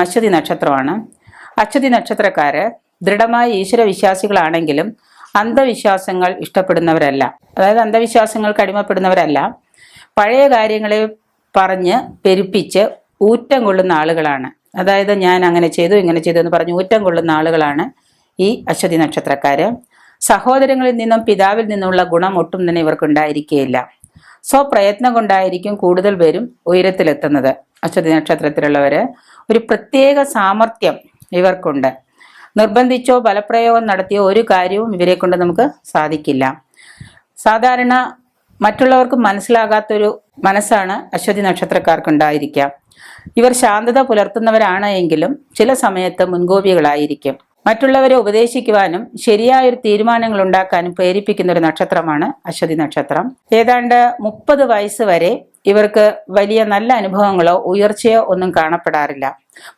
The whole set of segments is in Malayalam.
അശ്വതി നക്ഷത്രമാണ്. അശ്വതി നക്ഷത്രക്കാര് ദൃഢമായ ഈശ്വരവിശ്വാസികളാണെങ്കിലും അന്ധവിശ്വാസങ്ങൾ ഇഷ്ടപ്പെടുന്നവരല്ല. അതായത് അന്ധവിശ്വാസങ്ങൾക്ക് അടിമപ്പെടുന്നവരല്ല. പഴയ കാര്യങ്ങളെ പറഞ്ഞ് പെരുപ്പിച്ച് ഊറ്റം കൊള്ളുന്ന ആളുകളാണ്. അതായത് ഞാൻ അങ്ങനെ ചെയ്തു ഇങ്ങനെ ചെയ്തു എന്ന് പറഞ്ഞ് ഊറ്റം കൊള്ളുന്ന ആളുകളാണ് ഈ അശ്വതി നക്ഷത്രക്കാര്. സഹോദരങ്ങളിൽ നിന്നും പിതാവിൽ നിന്നുള്ള ഗുണം ഒട്ടും തന്നെ ഇവർക്ക് ഉണ്ടായിരിക്കുകയില്ല സ്വപ്രയത്നം കൊണ്ടായിരിക്കും കൂടുതൽ പേരും ഉയരത്തിലെത്തുന്നത് അശ്വതി നക്ഷത്രത്തിലുള്ളവര്. ഒരു പ്രത്യേക സാമർഥ്യം ഇവർക്കുണ്ട്. നിർബന്ധിച്ചോ ബലപ്രയോഗം നടത്തിയോ ഒരു കാര്യവും ഇവരെ കൊണ്ട് നമുക്ക് സാധിക്കില്ല. സാധാരണ മറ്റുള്ളവർക്ക് മനസ്സിലാകാത്തൊരു മനസ്സാണ് അശ്വതി നക്ഷത്രക്കാർക്ക് ഉണ്ടായിരിക്കുക ഇവർ ശാന്തത പുലർത്തുന്നവരാണ് എങ്കിലും ചില സമയത്ത് മുൻകോപികളായിരിക്കും. മറ്റുള്ളവരെ ഉപദേശിക്കുവാനും ശരിയായ ഒരു തീരുമാനങ്ങൾ ഉണ്ടാക്കാനും പ്രേരിപ്പിക്കുന്ന ഒരു നക്ഷത്രമാണ് അശ്വതി നക്ഷത്രം. ഏതാണ്ട് മുപ്പത് വയസ്സ് വരെ ഇവർക്ക് വലിയ നല്ല അനുഭവങ്ങളോ ഉയർച്ചയോ ഒന്നും കാണപ്പെടാറില്ല.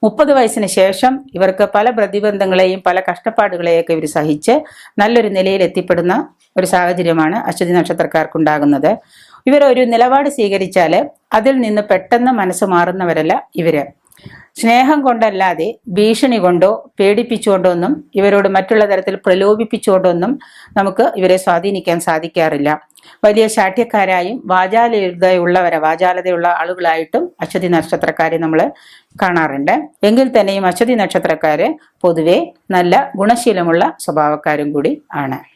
മുപ്പത് വയസ്സിന് ശേഷം ഇവർക്ക് പല പ്രതിബന്ധങ്ങളെയും പല കഷ്ടപ്പാടുകളെയൊക്കെ ഇവർ സഹിച്ച് നല്ലൊരു നിലയിൽ എത്തിപ്പെടുന്ന ഒരു സാഹചര്യമാണ് അശ്വതി നക്ഷത്രക്കാർക്കുണ്ടാകുന്നത്. ഇവർ ഒരു നിലപാട് സ്വീകരിച്ചാൽ അതിൽ നിന്ന് പെട്ടെന്ന് മനസ്സ് മാറുന്നവരല്ല ഇവർ. സ്നേഹം കൊണ്ടല്ലാതെ ഭീഷണി കൊണ്ടോ പേടിപ്പിച്ചുകൊണ്ടോ ഒന്നും ഇവരോട് മറ്റുള്ള തരത്തിൽ പ്രലോഭിപ്പിച്ചുകൊണ്ടൊന്നും നമുക്ക് ഇവരെ സ്വാധീനിക്കാൻ സാധിക്കാറില്ല. വലിയ ശാഠ്യക്കാരായും വാചാലയുള്ളവരെ വാചാലതയുള്ള ആളുകളായിട്ടും അശ്വതി നക്ഷത്രക്കാരെ നമ്മൾ കാണാറുണ്ട്. എങ്കിൽ തന്നെയും അശ്വതി നക്ഷത്രക്കാര് പൊതുവെ നല്ല ഗുണശീലമുള്ള സ്വഭാവക്കാരും കൂടി ആണ്.